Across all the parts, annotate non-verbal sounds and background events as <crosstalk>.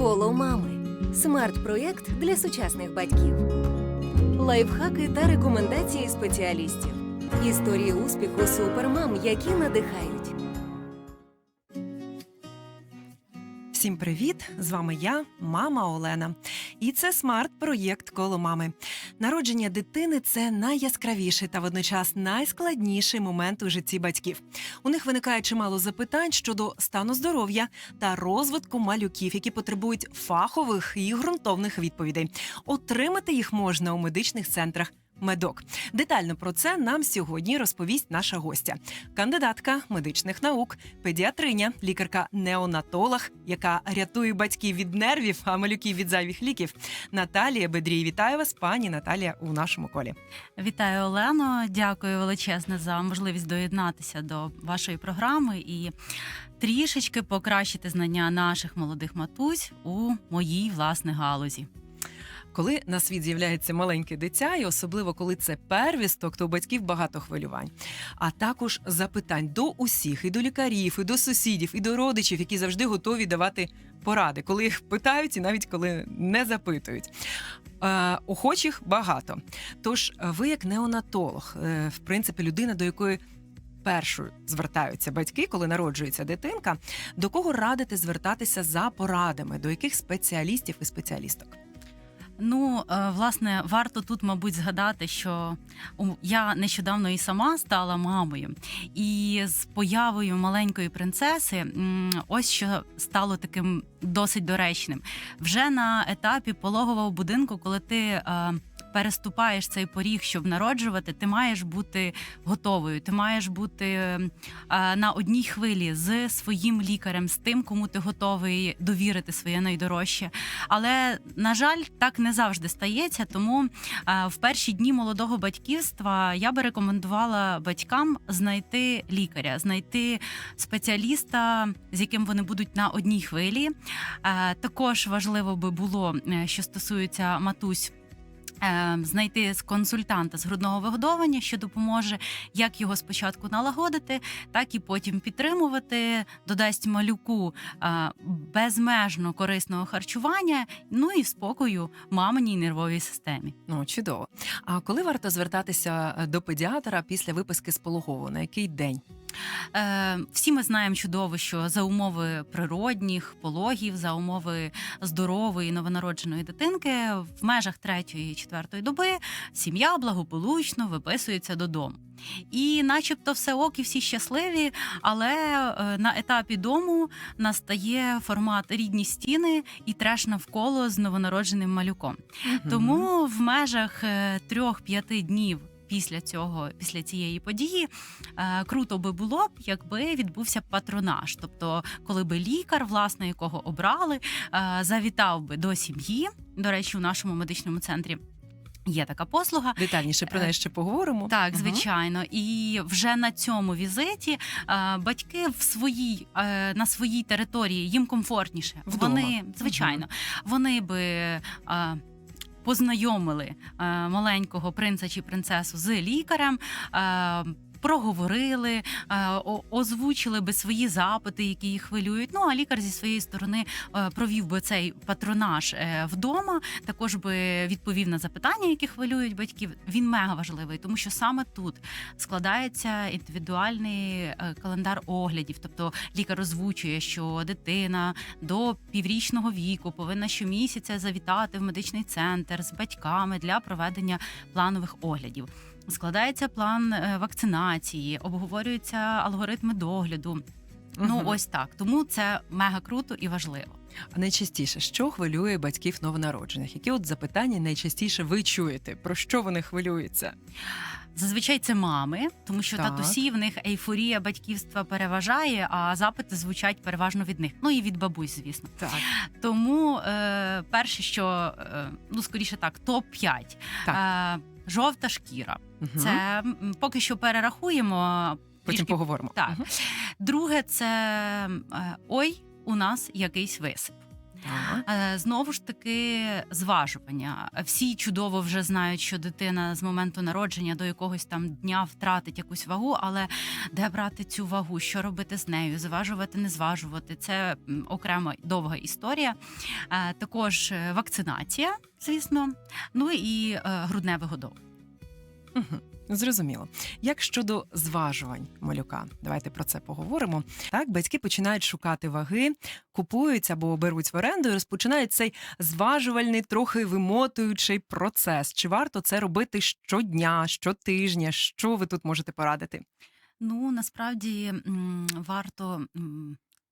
Коло мами. Смарт-проєкт для сучасних батьків. Лайфхаки та рекомендації спеціалістів. Історії успіху супермам, які надихають. Всім привіт! З вами я, мама Олена. І це смарт-проєкт коло мами. Народження дитини це найяскравіший та водночас найскладніший момент у житті батьків. У них виникає чимало запитань щодо стану здоров'я та розвитку малюків, які потребують фахових і ґрунтовних відповідей. Отримати їх можна у медичних центрах. Медок детально про це нам сьогодні розповість наша гостя, кандидатка медичних наук, педіатриня, лікарка-неонатолог, яка рятує батьків від нервів, а малюків від зайвих ліків. Наталія Бедрій. Вітаю вас, пані Наталія, у нашому колі. Вітаю Олено. Дякую величезне за можливість доєднатися до вашої програми і трішечки покращити знання наших молодих матусь у моїй власне галузі. Коли на світ з'являється маленьке дитя, і особливо коли це первісток, то у батьків багато хвилювань, а також запитань до усіх, і до лікарів, і до сусідів, і до родичів, які завжди готові давати поради, коли їх питають, і навіть коли не запитують. Е, охочих багато. Тож, е, ви, як неонатолог, е, в принципі, людина, до якої першою звертаються батьки, коли народжується дитинка, до кого радите звертатися за порадами, до яких спеціалістів і спеціалісток? Ну, е, власне, варто тут, мабуть, згадати, що я нещодавно і сама стала мамою, і з появою маленької принцеси, ось що стало таким досить доречним. Вже на етапі пологового будинку, коли ти е, переступаєш цей поріг, щоб народжувати, ти маєш бути готовою. Ти маєш бути е, на одній хвилі з своїм лікарем, з тим, кому ти готовий довірити своє найдорожче. Але на жаль, так не завжди стається. Тому е, в перші дні молодого батьківства я би рекомендувала батькам знайти лікаря, знайти спеціаліста, з яким вони будуть на одній хвилі. Е, Також важливо би було, що стосується матусь. Е, Знайти консультанта з грудного вигодовування, що допоможе як його спочатку налагодити, так і потім підтримувати, додасть малюку е, безмежно корисного харчування, ну і спокою маминій нервовій системі. Ну, чудово. А коли варто звертатися е, до педіатра після виписки з пологового? На який день? Е, всі ми знаємо чудово, що за умови природних пологів, за умови здорової новонародженої дитинки в межах третьої четвертої доби сім'я благополучно виписується додому. І, начебто, все ок, і всі щасливі, але е, на етапі дому настає формат рідні стіни і треш навколо з новонародженим малюком. Тому в межах е, трьох-п'яти днів. Після цього, після цієї події, е, круто би було б, якби відбувся патронаж. Тобто, коли би лікар, власне, якого обрали, е, завітав би до сім'ї. До речі, у нашому медичному центрі є така послуга. детальніше про неї ще поговоримо. Так, звичайно, і вже на цьому візиті е, батьки в своїй на своїй території їм комфортніше. Вдома. Вони звичайно, вони би. Е, Познайомили е, маленького принца чи принцесу з лікарем. Проговорили, е, озвучили би свої запити, які їх хвилюють. Ну а лікар зі своєї сторони е, провів би цей патронаж е, вдома. Також би відповів на запитання, які хвилюють батьків. Він мега важливий, тому що саме тут складається індивідуальний календар оглядів. Тобто лікар озвучує, що дитина до піврічного віку повинна щомісяця завітати в медичний центр з батьками для проведення планових оглядів. Складається план е, вакцинації, обговорюються алгоритми догляду. Ну Мгм. ось так. Тому це мега круто і важливо. А найчастіше, що хвилює батьків новонароджених? Які от запитання найчастіше ви чуєте? Про що вони хвилюються? Зазвичай це мами, тому що Так. татусі в них ейфорія батьківства переважає, а запити звучать переважно від них. Ну і від бабусь, звісно. Так. Тому е, перше, що е, ну скоріше так, топ 5 Так. Е, жовта шкіра. Угу. Це поки що перерахуємо. Потім трішки поговоримо. Так. Угу. Друге, це е, ой, у нас якийсь висип. Е, Знову ж таки, зважування. Всі чудово вже знають, що дитина з моменту народження до якогось там дня втратить якусь вагу, але де брати цю вагу, що робити з нею, зважувати, не зважувати. Це окрема довга історія. Е, Також е, вакцинація, звісно, ну і грудне вигодовування. Зрозуміло. Як щодо зважувань малюка, давайте про це поговоримо. Так, батьки починають шукати ваги, купують або беруть в оренду і розпочинають цей зважувальний, трохи вимотуючий процес. Чи варто це робити щодня, щотижня? Що ви тут можете порадити? Ну насправді варто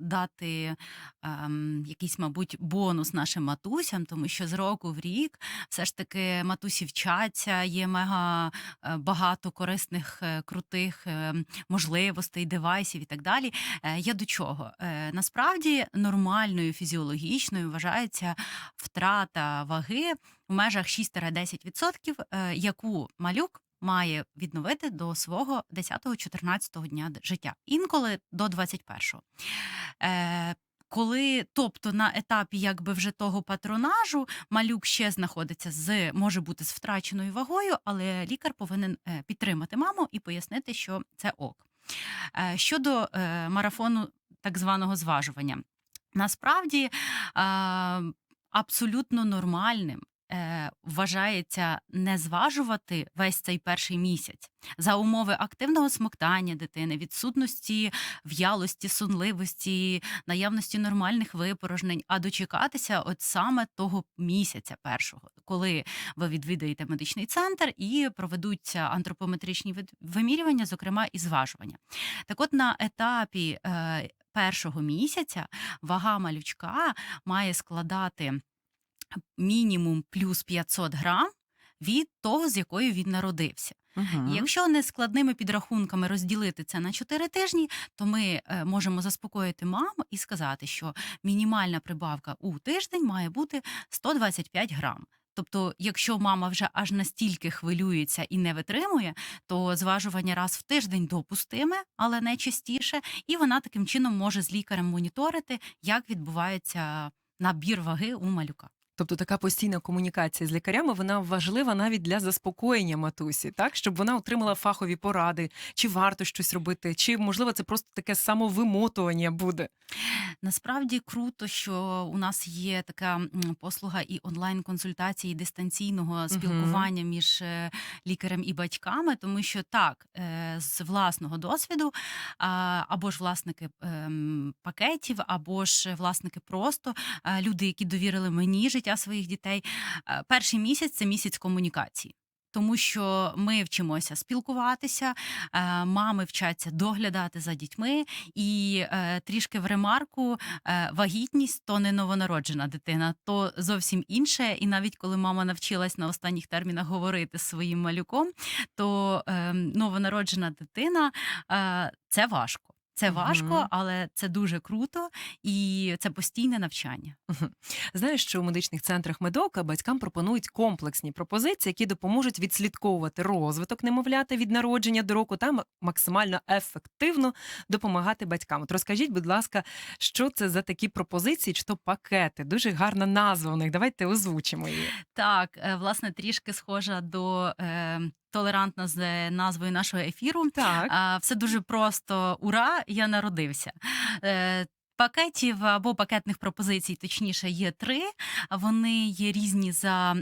дати ем, якийсь, мабуть, бонус нашим матусям, тому що з року в рік все ж таки матусі вчаться, є мега е, багато корисних, е, крутих е, можливостей, девайсів і так далі. Я до чого? Насправді нормальною фізіологічною вважається втрата ваги в межах 6-10%, е, яку малюк має відновити до свого 10-14 дня життя, інколи до 21-го. Е, коли, тобто на етапі якби вже того патронажу малюк ще знаходиться з може бути з втраченою вагою, але лікар повинен е, підтримати маму і пояснити, що це ок. Е, щодо е, марафону так званого зважування, насправді е, абсолютно нормальним. Е, Вважається не зважувати весь цей перший місяць за умови активного смоктання дитини, відсутності в'ялості, сонливості, наявності нормальних випорожнень, а дочекатися от саме того місяця першого, коли ви відвідаєте медичний центр і проведуться антропометричні вимірювання, зокрема і зважування. Так, от на етапі е, першого місяця вага малючка має складати мінімум плюс 500 грам від того, з якою він народився. Угу. Якщо не складними підрахунками розділити це на 4 тижні, то ми е, можемо заспокоїти маму і сказати, що мінімальна прибавка у тиждень має бути 125 грам. Тобто, якщо мама вже аж настільки хвилюється і не витримує, то зважування раз в тиждень допустиме, але не частіше, і вона таким чином може з лікарем моніторити, як відбувається набір ваги у малюка. Тобто така постійна комунікація з лікарями вона важлива навіть для заспокоєння матусі, так? Щоб вона отримала фахові поради, чи варто щось робити, чи можливо це просто таке самовимотування буде. Насправді круто, що у нас є така послуга і онлайн-консультації дистанційного спілкування між е, лікарем і батьками, тому що так, е, з власного досвіду, або ж власники ем, пакетів, або ж власники просто люди, які довірили мені життя своїх дітей. е, Перший місяць це місяць комунікації. Тому що ми вчимося спілкуватися, е, мами вчаться доглядати за дітьми, і е, трішки в ремарку вагітність то не новонароджена дитина, то зовсім інше. І навіть коли мама навчилась на останніх термінах говорити з своїм малюком, то е, новонароджена дитина це важко. Це Мгм. важко, але це дуже круто і це постійне навчання. Знаєш, що у медичних центрах медока батькам пропонують комплексні пропозиції, які допоможуть відслідковувати розвиток немовляти від народження до року та м- максимально ефективно допомагати батькам. От розкажіть, будь ласка, що це за такі пропозиції, чи то пакети? Дуже гарна назва у них. Давайте озвучимо її. Так, е, власне, трішки схожа до е, толерантна з е, назвою нашого ефіру. Так. Все дуже просто. Ура! Я народився. Пакетів або пакетних пропозицій, точніше, є три. Вони є різні за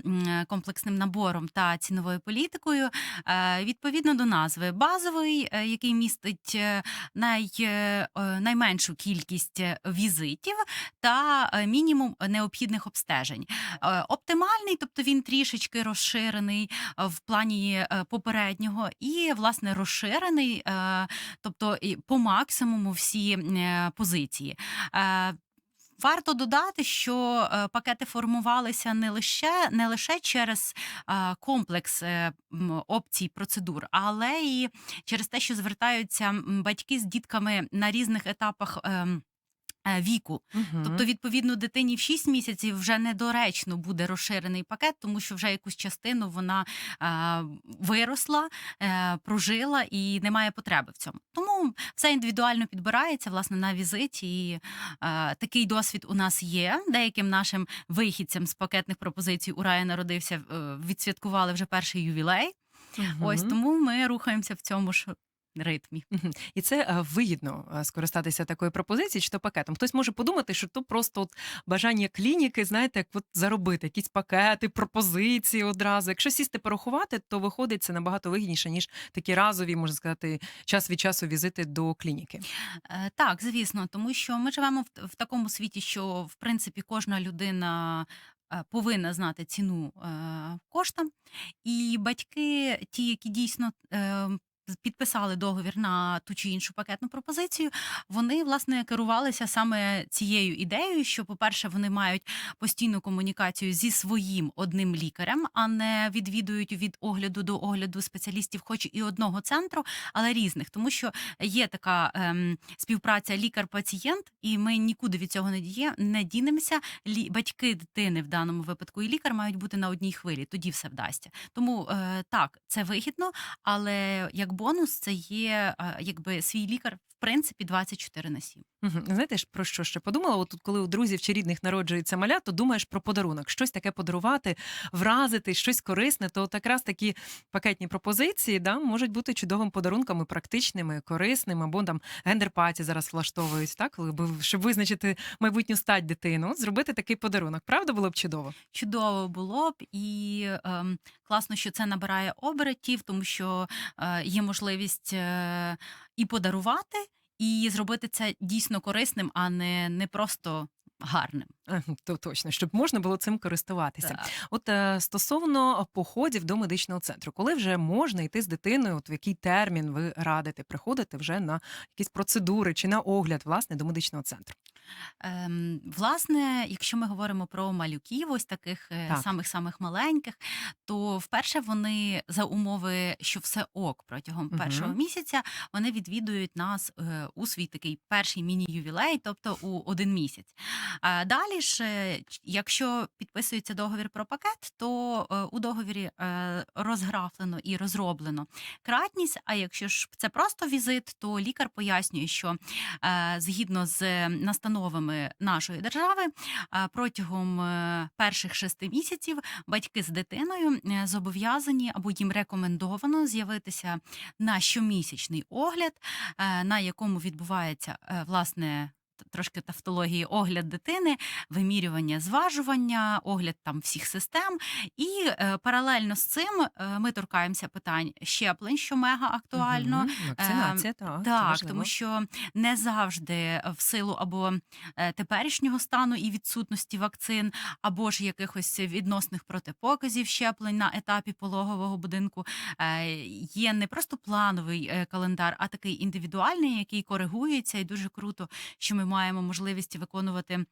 комплексним набором та ціновою політикою. Е, Відповідно до назви, базовий, е, який містить е, най, найменшу кількість візитів та мінімум необхідних обстежень. Оптимальний, тобто він трішечки розширений в плані попереднього, і власне розширений, тобто по максимуму всі позиції. Е, Варто додати, що е, пакети формувалися не лише не лише через е, комплекс опцій процедур, але і через те, що звертаються батьки з дітками на різних етапах. Е, віку. Мгм. Тобто, відповідно, дитині в 6 місяців вже недоречно буде розширений пакет, тому що вже якусь частину вона е, виросла, е, прожила і немає потреби в цьому. Тому все індивідуально підбирається власне на візиті. І е, такий досвід у нас є. Деяким нашим вихідцям з пакетних пропозицій у Рая народився, е, відсвяткували вже перший ювілей. Мгм. Ось тому ми рухаємося в цьому ж ритмі. І це е, вигідно е, скористатися такою пропозицією чи то пакетом. Хтось може подумати, що то просто от бажання клініки, знаєте, як от заробити якісь пакети, пропозиції одразу. Якщо сісти порахувати, то виходить це набагато вигідніше, ніж такі разові, можна сказати, час від часу візити до клініки. Е, Так, звісно, тому що ми живемо в, такому світі, що в принципі кожна людина. Повинна знати ціну е, коштам, і батьки, ті, які дійсно е, підписали договір на ту чи іншу пакетну пропозицію, вони власне керувалися саме цією ідеєю, що, по-перше, вони мають постійну комунікацію зі своїм одним лікарем, а не відвідують від огляду до огляду спеціалістів, хоч і одного центру, але різних, тому що є така ем, співпраця лікар-пацієнт, і ми нікуди від цього не діє, не дінемося. Лі, батьки дитини в даному випадку і лікар мають бути на одній хвилі, тоді все вдасться. Тому е, так, це вигідно, але як бонус це є якби свій лікар в принципі 24 на 7. Мгм. Знаєте ж про що ще подумала? От тут, коли у друзів чи рідних народжується маля, то думаєш про подарунок, щось таке подарувати, вразити, щось корисне. То от якраз такі пакетні пропозиції да, можуть бути чудовим подарунком і практичними, корисними, або там гендер-паті зараз влаштовують, так, коли щоб визначити майбутню стать дитину, зробити такий подарунок. Правда, було б чудово? Чудово було б і ем, класно, що це набирає обертів, тому що е, є можливість е, і подарувати, і зробити це дійсно корисним, а не, не просто гарним. Е, То точно, щоб можна було цим користуватися. Так. От е, стосовно походів до медичного центру, коли вже можна йти з дитиною, от в який термін ви радите приходити вже на якісь процедури чи на огляд власне до медичного центру? Ем, власне, якщо ми говоримо про малюків, ось таких е, Так. самих самих маленьких, то вперше вони за умови, що все ок протягом першого місяця, вони відвідують нас е, у свій такий перший міні-ювілей, тобто у один місяць. А далі ж, е, якщо підписується договір про пакет, то у договірі розграфлено і розроблено кратність. А якщо ж це просто візит, то лікар пояснює, що згідно з настановами нашої держави, протягом е, перших шести місяців батьки з дитиною е, зобов'язані або їм рекомендовано з'явитися на щомісячний огляд, е, на якому відбувається власне. Трошки тавтології огляд дитини, вимірювання, зважування, огляд там всіх систем. І е, паралельно з цим е, ми торкаємося питань щеплень, що мега актуально. Мгм. Вакцинація, так. Так, тому що не завжди в силу або е, теперішнього стану і відсутності вакцин, або ж якихось відносних протипоказів щеплень на етапі пологового будинку е, є не просто плановий календар, а такий індивідуальний, який коригується, і дуже круто, що ми маємо можливість виконувати.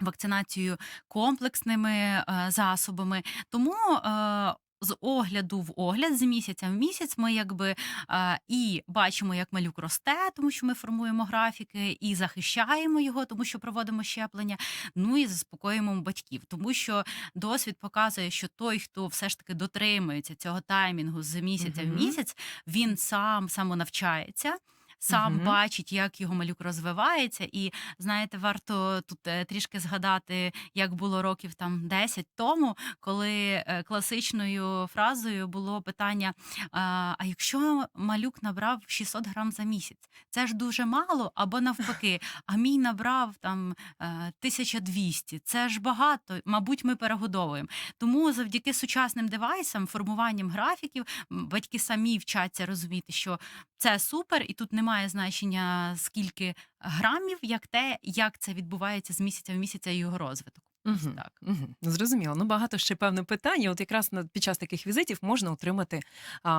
Вакцинацію комплексними е, засобами, тому е, з огляду в огляд, з місяця в місяць, ми якби е, і бачимо, як малюк росте, тому що ми формуємо графіки, і захищаємо його, тому що проводимо щеплення. Ну і заспокоюємо батьків, тому що досвід показує, що той, хто все ж таки дотримується цього таймінгу з місяця Мгм. в місяць, він сам самонавчається. Сам Мгм. бачить, як його малюк розвивається, і знаєте, варто тут е, трішки згадати, як було років там 10 тому, коли е, класичною фразою було питання: а, якщо малюк набрав 600 грам за місяць, це ж дуже мало, або навпаки, <laughs> а мій набрав там е, 1200, це ж багато, мабуть, ми перегодовуємо. Тому завдяки сучасним девайсам, формуванням графіків, батьки самі вчаться розуміти, що це супер, і тут немає значення скільки грамів, як те, як це відбувається з місяця в місяця його розвиток. Ось Мгм, так. мгм. Зрозуміло. Ну, багато ще певно питань. От якраз на- під час таких візитів можна отримати а,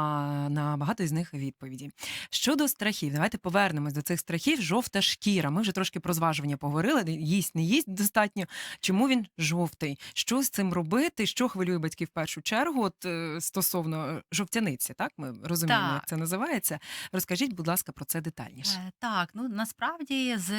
на багато із них відповіді. Щодо страхів, давайте повернемось до цих страхів. Жовта шкіра. Ми вже трошки про зважування поговорили. Їсть, не їсть достатньо. Чому він жовтий? Що з цим робити? Що хвилює батьків в першу чергу? От е, стосовно е, жовтяниці, так ми розуміємо, як Так. це називається. Розкажіть, будь ласка, про це детальніше. Е, Так, ну насправді з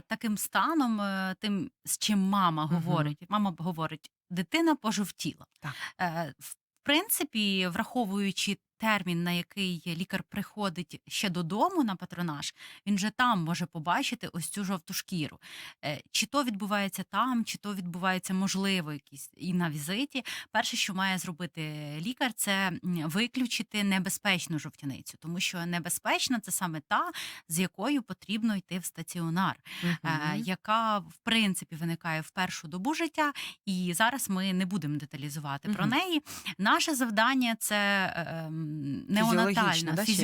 таким станом, е, тим, з чим мама Мгм. говорить, мама говорить, дитина пожовтіла. Так. Е, В принципі, враховуючи термін, на який лікар приходить ще додому на патронаж, він вже там може побачити ось цю жовту шкіру. Е, Чи то відбувається там, чи то відбувається можливо якісь і на візиті. Перше, що має зробити лікар, це виключити небезпечну жовтяницю, тому що небезпечна це саме та, з якою потрібно йти в стаціонар, Мгм. яка в принципі виникає в першу добу життя. І зараз ми не будемо деталізувати про неї. Наше завдання це е, ем, неонатальна, да, ще?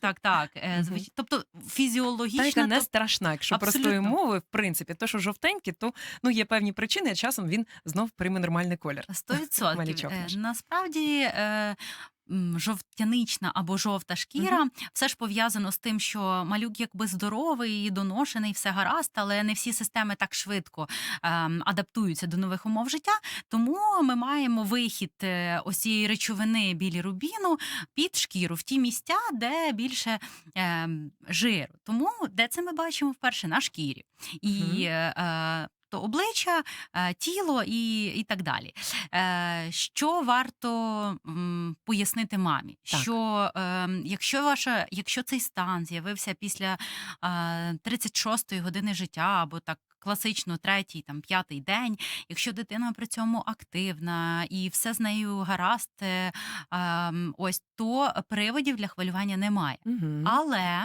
так, так. е, звич- Тобто Та, яка не страшна, якщо простою мови, мовою, в принципі, то, що жовтенький, то ну є певні причини, а часом він знов прийме нормальний колір. Сто відсотків. <laughs> Е. Насправді е, жовтянична або жовта шкіра все ж пов'язано з тим, що малюк якби здоровий, і доношений, все гаразд, але не всі системи так швидко ем, адаптуються до нових умов життя. Тому ми маємо вихід е, ось цієї речовини білірубіну під шкіру в ті місця, де більше ем, жиру. Тому де це ми бачимо вперше на шкірі. І Мгм. е, е, то обличчя, е, тіло і, і так далі. Е, Що варто пояснити мамі? Так. Що е, якщо ваша, якщо цей стан з'явився після е, 36-ї години життя, або так. Класично третій, там п'ятий день. Якщо дитина при цьому активна і все з нею гаразд, е, ем, ось то приводів для хвилювання немає. Мгм. Але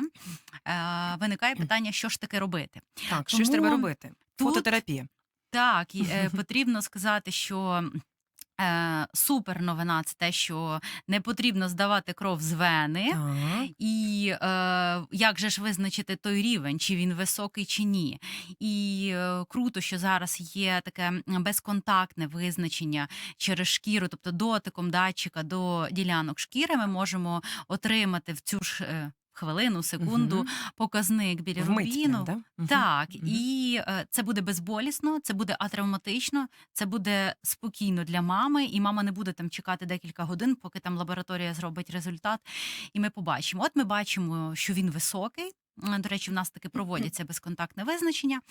е, виникає питання, що ж таки робити. Так, що ж треба робити? Тут- Фототерапія. Так, і, е, потрібно сказати, що е, супер новина це те, що не потрібно здавати кров з вени. Так. І е, як же ж визначити той рівень, чи він високий, чи ні? І е, круто, що зараз є таке безконтактне визначення через шкіру, тобто дотиком датчика до ділянок шкіри, ми можемо отримати в цю ж е, хвилину, секунду угу. показник біля рубіну. да? Так, угу. і е, це буде безболісно, це буде атравматично, це буде спокійно для мами, і мама не буде там чекати декілька годин, поки там лабораторія зробить результат. І ми побачимо. От ми бачимо, що він високий. Е, До речі, в нас таки проводяться безконтактне визначення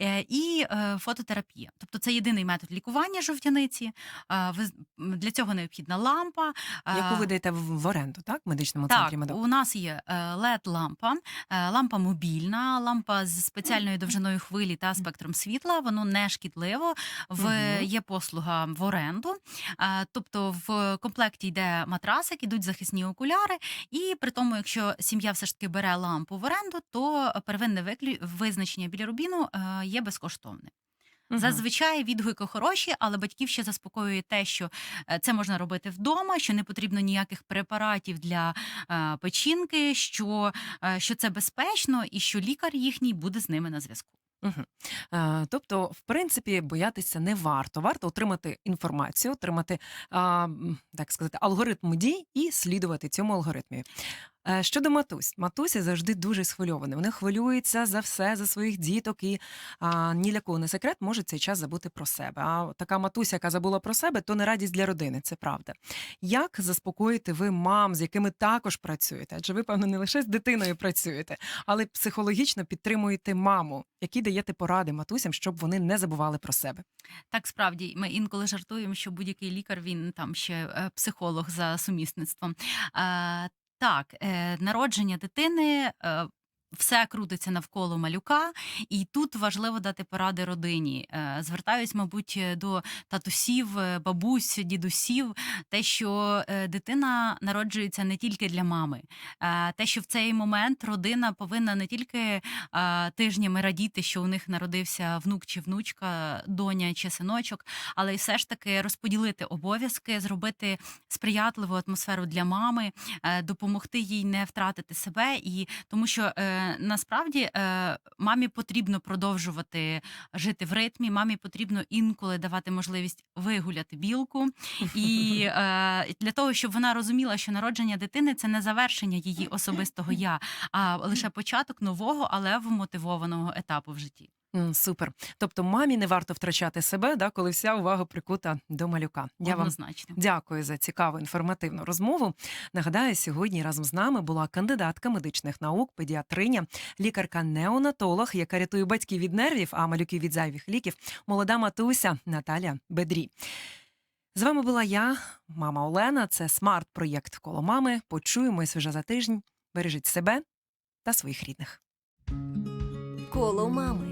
Е, і е, фототерапія. Тобто це єдиний метод лікування жовтяниці. Е, Для цього необхідна лампа. Яку Е, ви даєте в оренду, так? В медичному так, центрі медок. у нас є led лампа лампа мобільна, лампа з спеціальною довжиною хвилі та спектром світла. Воно не шкідливо. В є послуга в оренду. Е, Тобто в комплекті йде матрасик, ідуть захисні окуляри. І при тому, якщо сім'я все ж таки бере лампу в оренду, то первинне виклю- визначення білірубіну е, є безкоштовним. Мгм. Зазвичай відгуки хороші, але батьків ще заспокоює те, що е, це можна робити вдома, що не потрібно ніяких препаратів для е, печінки, що, е, що це безпечно і що лікар їхній буде з ними на зв'язку. Е, Тобто, в принципі, боятися не варто. Варто отримати інформацію, отримати так сказати, алгоритм дій і слідувати цьому алгоритмі. Е, Щодо матусь, матусі завжди дуже схвильовані. Вони хвилюються за все, за своїх діток, і а, ні для кого не секрет може цей час забути про себе. А така матуся, яка забула про себе, то не радість для родини, це правда. Як заспокоїти ви мам, з якими також працюєте? Адже ви, певно, не лише з дитиною працюєте, але психологічно підтримуєте маму, які даєте поради матусям, щоб вони не забували про себе. Так, справді, ми інколи жартуємо, що будь-який лікар він там ще е, психолог за сумісництвом. Е, так, е, народження дитини. е, Все крутиться навколо малюка, і тут важливо дати поради родині. Е, Звертаюсь, мабуть, до татусів, е, бабусь, дідусів, те, що е, дитина народжується не тільки для мами, те, що в цей момент родина повинна не тільки тижнями радіти, що у них народився внук чи внучка, доня чи синочок, але й все ж таки розподілити обов'язки, зробити сприятливу атмосферу для мами, допомогти їй не втратити себе, і тому що е, насправді е, мамі потрібно продовжувати жити в ритмі. Мамі потрібно інколи давати можливість вигуляти білку. І <laughs> е, для того, щоб вона розуміла, що народження дитини це не завершення її особистого <laughs> я, а лише початок нового, але вмотивованого етапу в житті. М, Супер. Тобто мамі не варто втрачати себе, да, коли вся увага прикута до малюка. Я вам Однозначно. Дякую за цікаву інформативну розмову. Нагадаю, сьогодні разом з нами була кандидатка медичних наук, педіатриня, лікарка-неонатолог, яка рятує батьків від нервів, а малюків від зайвих ліків, молода матуся Наталя Бедрі. З вами була я, мама Олена. Це смарт-проєкт коло мами. Почуємось вже за тиждень. Бережіть себе та своїх рідних. Коло мами.